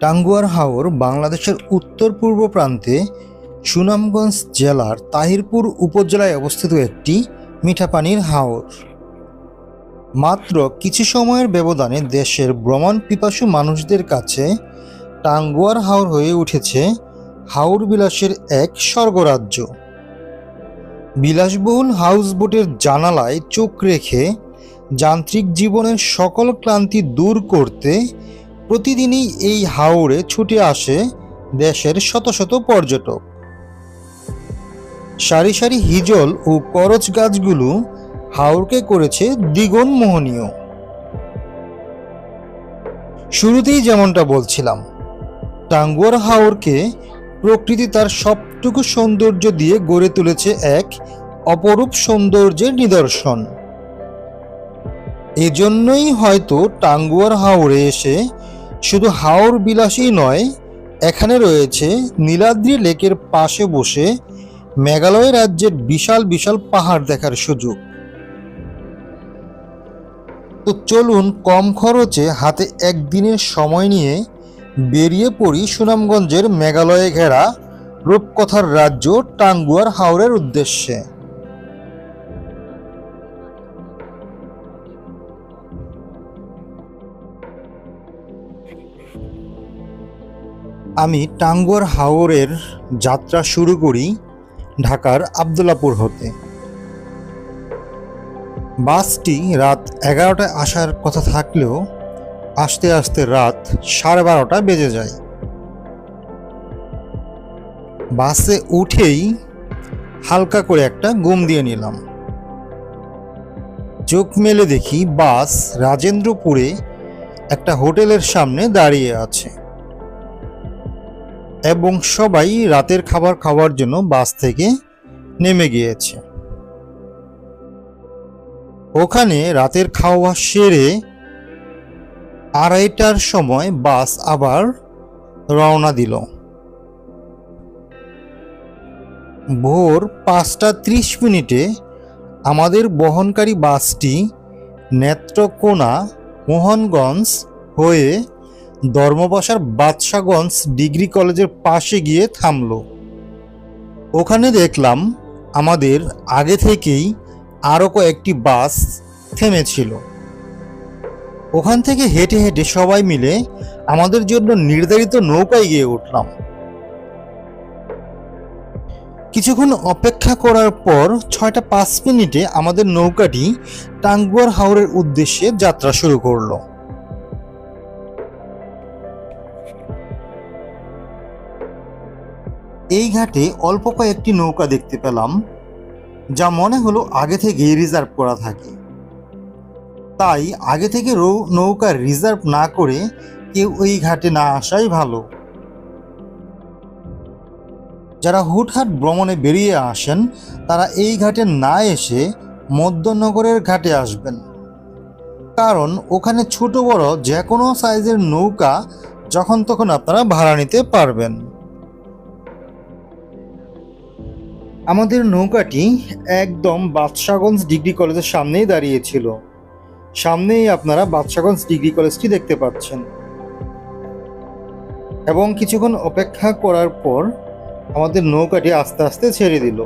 টাঙ্গুয়ার হাওর বাংলাদেশের উত্তর পূর্ব প্রান্তে সুনামগঞ্জ জেলার তাহিরপুর উপজেলায় অবস্থিত একটি মিঠা পানির হাওর। মাত্র কিছু সময়ের ব্যবধানে দেশের ভ্রমণ পিপাসু মানুষদের কাছে টাঙ্গুয়ার হাওর হয়ে উঠেছে হাওর বিলাসের এক স্বর্গরাজ্য। বিলাসবহুল হাউসবোটের জানালায় চোখ রেখে যান্ত্রিক জীবনের সকল ক্লান্তি দূর করতে প্রতিদিনই এই হাওরে ছুটে আসে দেশের শত শত পর্যটক। সারি সারি হিজল ও করচ গাছগুলো হাওরকে করেছে দ্বিগুণ মোহনীয়। শুরুতেই যেমনটা বলছিলাম, টাঙ্গুয়ার হাওরকে প্রকৃতি তার সবটুকু সৌন্দর্য দিয়ে গড়ে তুলেছে এক অপরূপ সৌন্দর্যের নিদর্শন। এজন্যই হয়তো টাঙ্গুয়ার হাওরে এসে শুধু হাওর বিলাসই নয়, এখানে রয়েছে নীলাদ্রি লেকের পাশে বসে মেঘালয় রাজ্যের বিশাল বিশাল পাহাড় দেখার সুযোগ। তো চলুন কম খরচে হাতে একদিনের সময় নিয়ে বেরিয়ে পড়ি সুনামগঞ্জের মেঘালয়ে ঘেরা রূপকথার রাজ্য টাঙ্গুয়ার হাওরের উদ্দেশ্যে। আমি টাঙ্গুয়ার হাওরের যাত্রা শুরু করি ঢাকার আবদুল্লাপুর হতে। বাসটি রাত এগারোটায় আসার কথা থাকলেও আসতে আসতে রাত সাড়ে বারোটা বেজে যায়। বাসে উঠেই হালকা করে একটা ঘুম দিয়ে নিলাম। চোখ মেলে দেখি বাস রাজেন্দ্রপুরে একটা হোটেলের সামনে দাঁড়িয়ে আছে। এবং সবাই রাতের খাবার খাওয়ার জন্য বাস থেকে নেমে গিয়েছে। ওখানে রাতের খাওয়া সেরে আড়াইটার সময় বাস আবার রওনা দিল। ভোর পাঁচটা ত্রিশ মিনিটে আমাদের বহনকারী বাসটি নেত্রকোনা মোহনগঞ্জ হয়ে ধর্মপাশার বাদশাগঞ্জ ডিগ্রি কলেজের পাশে গিয়ে থামল। ওখানে দেখলাম আমাদের আগে থেকেই আরও কয়েকটি বাস থেমেছিল। ওখান থেকে হেঁটে হেঁটে সবাই মিলে আমাদের জন্য নির্ধারিত নৌকায় গিয়ে উঠলাম। কিছুক্ষণ অপেক্ষা করার পর ছয়টা পাঁচ মিনিটে আমাদের নৌকাটি টাঙ্গুয়ার হাওরের উদ্দেশ্যে যাত্রা শুরু করল। এই ঘাটে অল্প কয়েকটি নৌকা দেখতে পেলাম, যা মনে হলো আগে থেকেই রিজার্ভ করা থাকে। তাই আগে থেকে নৌকা রিজার্ভ না করে কেউ ওই ঘাটে না আসাই ভালো। যারা হুটহাট ভ্রমণে বেরিয়ে আসেন, তারা এই ঘাটে না এসে মধ্যনগরের ঘাটে আসবেন। কারণ ওখানে ছোট বড় যে কোনো সাইজের নৌকা যখন তখন আপনারা ভাড়া নিতে পারবেন। আমাদের নৌকাটি একদম বাদশাগঞ্জ ডিগ্রি কলেজের সামনেই দাঁড়িয়েছিল। সামনেই আপনারা বাদশাগঞ্জ ডিগ্রি কলেজটি দেখতে পাচ্ছেন। এবং কিছুক্ষণ অপেক্ষা করার পর আমাদের নৌকাটি আস্তে আস্তে ছেড়ে দিল।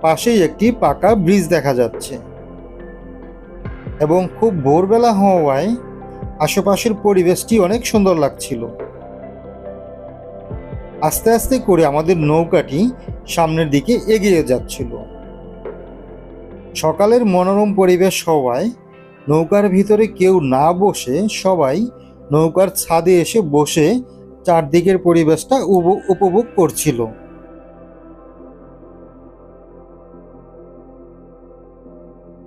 পাশেই একটি পাকা ব্রিজ দেখা যাচ্ছে। এবং খুব ভোরবেলা হওয়ায় আশেপাশের পরিবেশটি অনেক সুন্দর লাগছিল। আস্তে আস্তে করে আমাদের নৌকাটি সামনের দিকে এগিয়ে যাচ্ছিল। সকালের মনোরম পরিবেশ হওয়ায় নৌকার ভিতরে কেউ না বসে সবাই নৌকার ছাদে এসে বসে চারদিকের পরিবেশটা উপ- উপভোগ করছিল।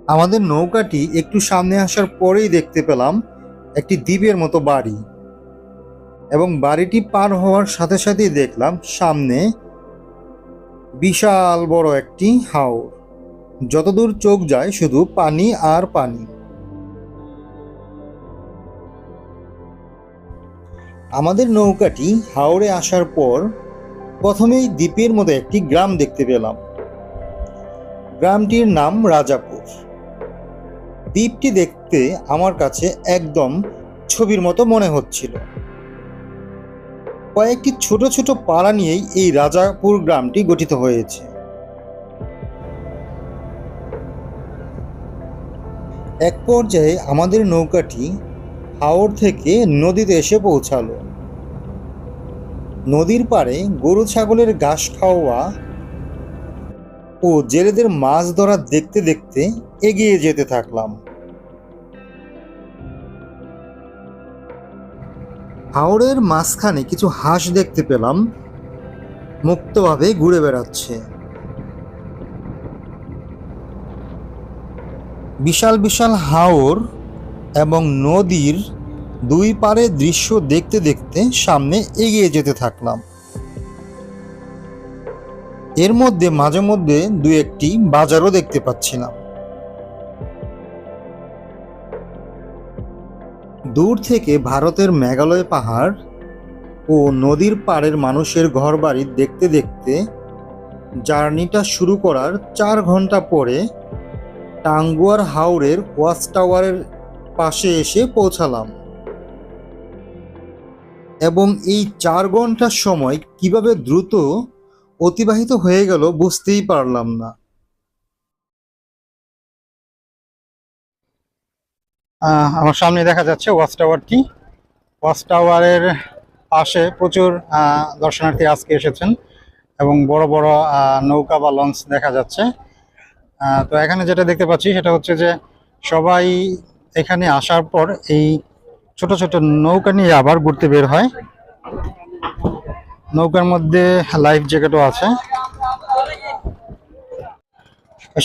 আমাদের নৌকাটি একটু সামনে আসার পরেই দেখতে পেলাম একটি দ্বীপের মতো বাড়ি। এবং বাড়িটি পার হওয়ার সাথে সাথেই দেখলাম সামনে বিশাল বড় একটি হাওর। যতদূর চোখ যায় শুধু পানি আর পানি। আমাদের নৌকাটি হাওড়ে আসার পর প্রথমেই দ্বীপের মতো একটি গ্রাম দেখতে পেলাম। গ্রামটির নাম রাজাপুর। দ্বীপটি দেখতে আমার কাছে একদম ছবির মতো মনে হচ্ছিল। কয়েকটি ছোট ছোট পাড়া নিয়েই এই রাজাপুর গ্রামটি গঠিত হয়েছে। এক পর্যায়ে আমাদের নৌকাটি হাওড় থেকে নদীতে এসে পৌঁছালো। নদীর পাড়ে গরু ছাগলের ঘাস খাওয়া ও জেলেদের মাছ ধরা দেখতে দেখতে এগিয়ে যেতে থাকলাম। হাওড়ের মাঝখানে কিছু হাঁস দেখতে পেলাম। মুক্তভাবে ঘুরে বেড়াচ্ছে। বিশাল বিশাল হাওর এবং নদীর দুই পারে দৃশ্য দেখতে দেখতে সামনে এগিয়ে যেতে থাকলাম। এর মধ্যে, মাঝে মধ্যে দু একটি বাজারও দেখতে পাচ্ছিলাম। দূর থেকে ভারতের মেঘালয় পাহাড় ও নদীর পাড়ের মানুষের ঘরবাড়ি দেখতে দেখতে জার্নিটা শুরু করার চার ঘণ্টা পরে টাঙ্গুয়ার হাওরের ওয়াচ টাওয়ারের পাশে এসে পৌঁছালাম। এবং এই চার ঘণ্টার সময় কীভাবে দ্রুত অতিবাহিত হয়ে গেল বুঝতেই পারলাম না। আমার সামনে দেখা যাচ্ছে ওয়াচ টাওয়ারটি ওয়াচ টাওয়ারের পাশে প্রচুর দর্শনার্থী আজকে এসেছেন এবং বড় বড় নৌকা বা লঞ্চ দেখা যাচ্ছে। তো এখানে যেটা দেখতে পাচ্ছি সেটা হচ্ছে যে সবাই এখানে আসার পর এই ছোট ছোট নৌকা নিয়ে আবার ঘুরতে বের হয়। নৌকার মধ্যে লাইফ জ্যাকেটও আছে।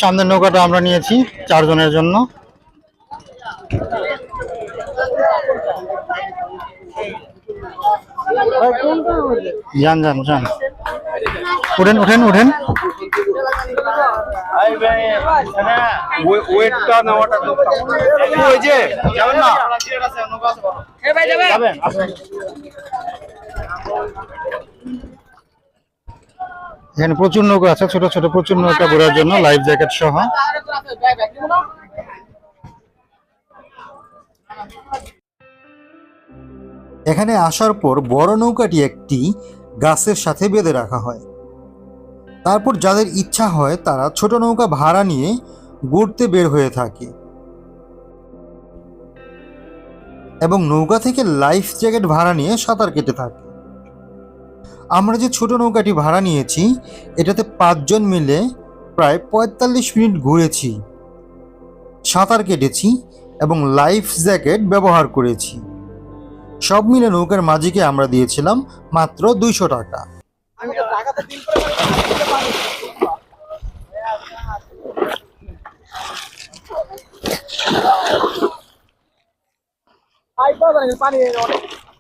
সামনের নৌকাটা আমরা নিয়েছি চারজনের জন্য। যান যান যান। উঠেন উঠেন উঠেন। এখানে প্রচুর নৌকা আছে, ছোট ছোট প্রচুর নৌকা ঘোরার জন্য লাইফ জ্যাকেট সহ। এখানে আসার পর বড় নৌকাটি একটি গাছের সাথে বেঁধে রাখা হয়। তারপর যাদের ইচ্ছা হয় তারা ছোট নৌকা ভাড়া নিয়ে ঘুরতে বের হয়ে থাকে। এবং নৌকা থেকে লাইফ জ্যাকেট ভাড়া নিয়ে সাঁতার কেটে থাকে। আমরা যে ছোট নৌকাটি ভাড়া নিয়েছি, এটাতে পাঁচজন মিলে প্রায় পঁয়তাল্লিশ মিনিট ঘুরেছি, সাঁতার কেটেছি এবং লাইফ জ্যাকেট ব্যবহার করেছি। সব মিলে নৌকার মাঝিকে আমরা দিয়েছিলাম মাত্র দুইশো টাকা।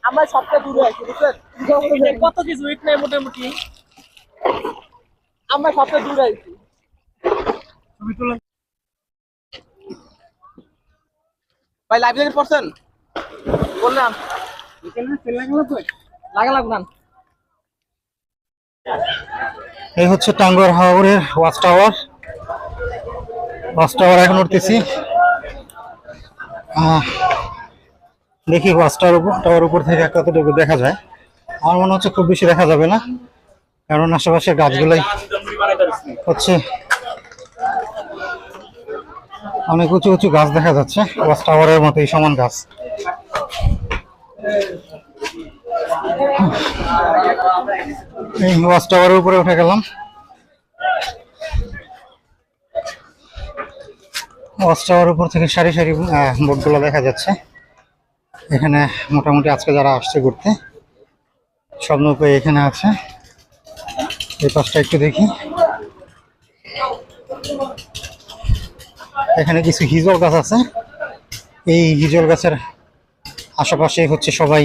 আমরা সবটা দূরে আছি বুঝছেন কত কিছু উইট নেই মোটামুটি? আমরা সবটা দূরে আছি। ভাই লাইভ জ্যাকেট পড়ছেন? বললাম। এই হচ্ছে টাঙ্গুয়ার হাওরের ওয়াচ টাওয়ার ওয়াচ টাওয়ার এখন উঠতেছি। দেখি ওয়াচ টাওয়ার উপর টাওয়ার উপর থেকে কতটুকু দেখা যায়। আমার মনে হচ্ছে খুব বেশি দেখা যাবে না, কারণ আশেপাশের গাছগুলাই হচ্ছে অনেক উঁচু উঁচু গাছ দেখা যাচ্ছে। ওয়াচ টাওয়ারের মতো এই সমান গাছ। এই ওয়াচ টাওয়ারের উপরে উঠে গেলাম। ওয়াচ টাওয়ার উপর থেকে সারি সারি বোটগুলো দেখা যাচ্ছে। এখানে মোটামুটি আজকে যারা আসছে ঘুরতে, সব নৌকা এখানে আছে। এই পাশটা একটু দেখি। এখানে কিছু হিজল গাছ আছে। এই হিজল গাছের আশেপাশে হচ্ছে সবাই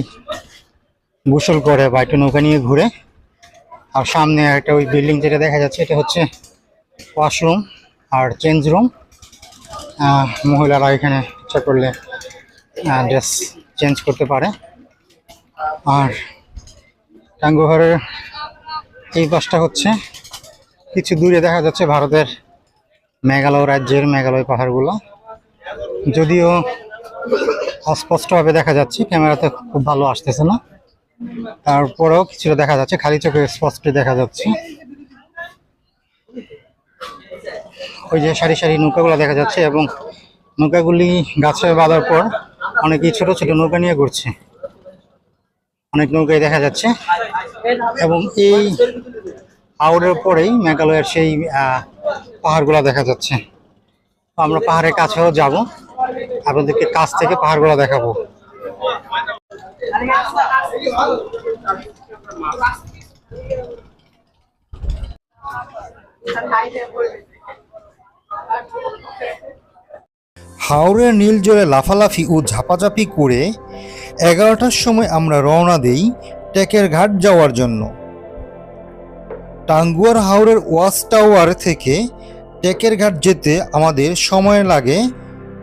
গোসল করে বা একটু নৌকা নিয়ে ঘুরে। আর সামনে একটা ওই বিল্ডিং যেটা দেখা যাচ্ছে, এটা হচ্ছে ওয়াশরুম আর চেঞ্জ রুম মহিলারা এখানে ইচ্ছা করলে ড্রেস চেঞ্জ করতে পারে। আর টাঙ্গুঘরের এই পাশটা হচ্ছে কিছু দূরে দেখা যাচ্ছে ভারতের মেঘালয় রাজ্যের মেঘালয় পাহাড়গুলো। যদিও অস্পষ্টভাবে দেখা যাচ্ছে, ক্যামেরাতে খুব ভালো আসতেছে না। তারপরেও কিছুটা দেখা যাচ্ছে, খালি চোখে স্পষ্ট দেখা যাচ্ছে। ওই যে সারি সারি নৌকাগুলো দেখা যাচ্ছে এবং নৌকাগুলি গাছে বাঁধার পর অনেকেই ছোট ছোট নৌকা নিয়ে ঘুরছে। অনেক নৌকাই দেখা যাচ্ছে এবং এই হাওড়ের পরেই মেঘালয়ের সেই পাহাড়গুলো দেখা যাচ্ছে। আমরা পাহাড়ের কাছেও যাব। আপনাদেরকে কাছ থেকে পাহাড়গুলো দেখাবো। হাওড়ের নীল জলে লাফালাফি ও ঝাপাঝাপি করে এগারোটার সময় আমরা রওনা দেই টেকের ঘাট যাওয়ার জন্য। টাঙ্গুয়ার হাওড়ের ওয়াচ টাওয়ার থেকে টেকের ঘাট যেতে আমাদের সময় লাগে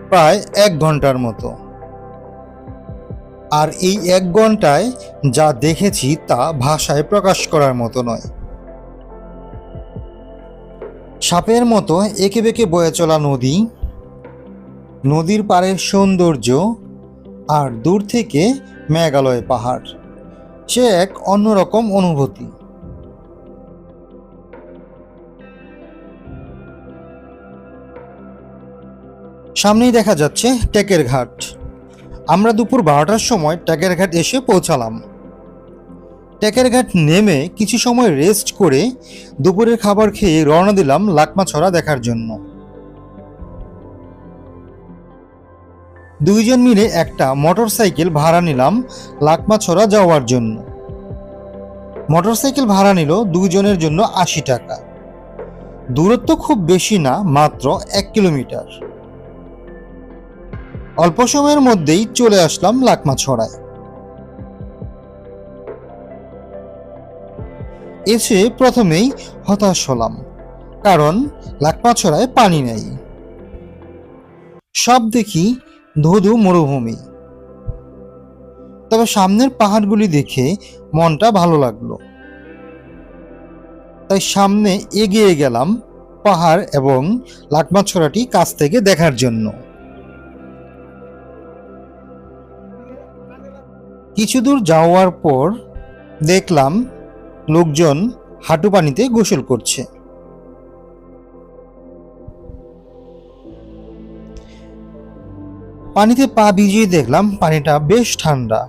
প্রায় এক ঘণ্টার মতো। আর এই এক ঘন্টায় যা দেখেছি তা ভাষায় প্রকাশ করার মতো নয়। সাপের মতো এঁকে বেঁকে বয়ে চলা নদী, নদীর পাড়ের সৌন্দর্য আর দূর থেকে মেঘালয় পাহাড়। সে এক অন্যরকম অনুভূতি। সামনেই দেখা যাচ্ছে টেকের ঘাট। আমরা দুপুর বারোটার সময় টেকের ঘাট এসে পৌঁছালাম। টেকের ঘাট নেমে কিছু সময় রেস্ট করে দুপুরের খাবার খেয়ে রওনা দিলাম লাকমাছড়া দেখার জন্য। দুইজন মিলে একটা মোটরসাইকেল ভাড়া নিলাম লাকমাছড়া যাওয়ার জন্য। মোটরসাইকেল ভাড়া নিল দুইজনের জন্য আশি টাকা। দূরত্ব খুব বেশি না, মাত্র এক কিলোমিটার। অল্প সময়ের মধ্যেই চলে আসলাম লাকমাছড়ায়। এসে প্রথমেই হতাশ হলাম, কারণ লাকমাছড়ায় পানি নেই। সব দেখি ধুধু মরুভূমি। তবে সামনের পাহাড়গুলি দেখে মনটা ভালো লাগল। তাই সামনে এগিয়ে গেলাম পাহাড় এবং লাকমাছড়াটি কাছ থেকে দেখার জন্য। কিছু দূর যাওয়ার পর দেখলাম লোকজন হাঁটু পানিতে গোসল করছে। পানিতে পা ভিজিয়ে দেখলাম পানিটা বেশ ঠান্ডা।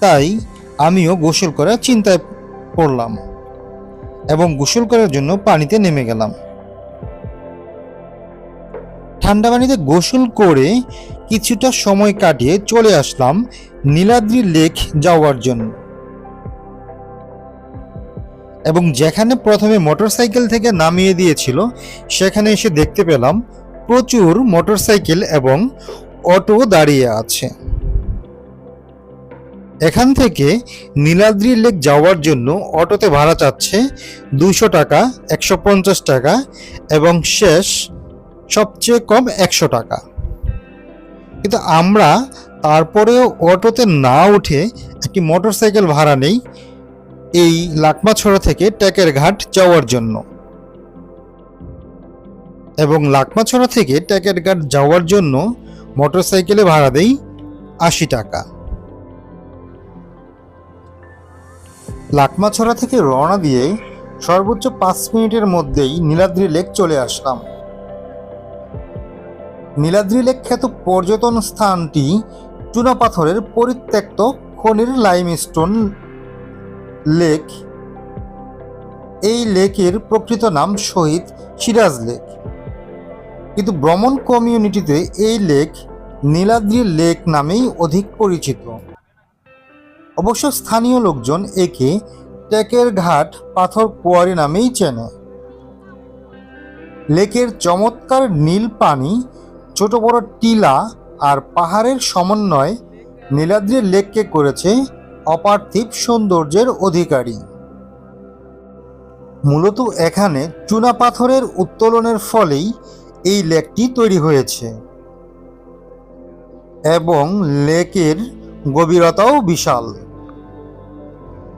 তাই আমিও গোসল করার চিন্তায় পড়লাম এবং গোসল করার জন্য পানিতে নেমে গেলাম। ঠান্ডা পানিতে গোসল করে কিছুটা সময় কাটিয়ে চলে আসলাম নীলাদ্রি লেক যাওয়ার জন্য। এবং যেখানে প্রথমে মোটরসাইকেল থেকে নামিয়ে দিয়েছিল, সেখানে এসে দেখতে পেলাম প্রচুর মোটরসাইকেল এবং অটো দাঁড়িয়ে আছে। এখান থেকে নীলাদ্রি লেক যাওয়ার জন্য অটোতে ভাড়া চাচ্ছে দুশো টাকা, একশো পঞ্চাশ টাকা এবং শেষ সবচেয়ে কম একশো টাকা। কিন্তু আমরা তারপরেও অটোতে না উঠে একটি মোটরসাইকেল ভাড়া নেই এই লাকমাছড়া থেকে টেকের ঘাট যাওয়ার জন্য। এবং লাকমাছড়া থেকে টেকের ঘাট যাওয়ার জন্য মোটরসাইকেলে ভাড়া দেই আশি টাকা। লাকমাছড়া থেকে রওনা দিয়ে সর্বোচ্চ পাঁচ মিনিটের মধ্যেই নীলাদ্রি লেক চলে আসলাম। নীলাদ্রি লেক খ্যাত পর্যটন স্থানটি চুনাপাথরের পরিত্যক্ত খনির লাইমস্টোন লেক এই লেকের প্রকৃত নাম শহীদ সিরাজ লেক কিন্তু ভ্রমণ কমিউনিটিতে এই লেক নীলাদ্রি লেক নামেই অধিক পরিচিত। অবশ্য স্থানীয় লোকজন একে টেকের ঘাট পাথর কুয়ারি নামেই চেনে। লেকের চমৎকার নীল পানি ছোট বড় টিলা আর পাহাড়ের সমন্বয় নীলাদ্রি লেককে করেছে অপার্থিব সৌন্দর্যের অধিকারী। মূলত এখানে চুনা পাথরের উত্তোলনের ফলেই এই লেকটি তৈরি হয়েছে। এবং লেকের গভীরতাও বিশাল।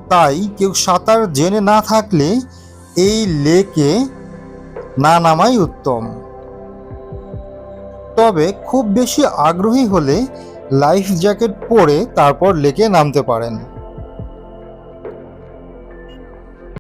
তাই কেউ সাঁতার জেনে না থাকলে এই লেকে না নামাই উত্তম। তবে খুব বেশি আগ্রহী হলে লাইফ জ্যাকেট পরে তারপর লেকে নামতে পারেন।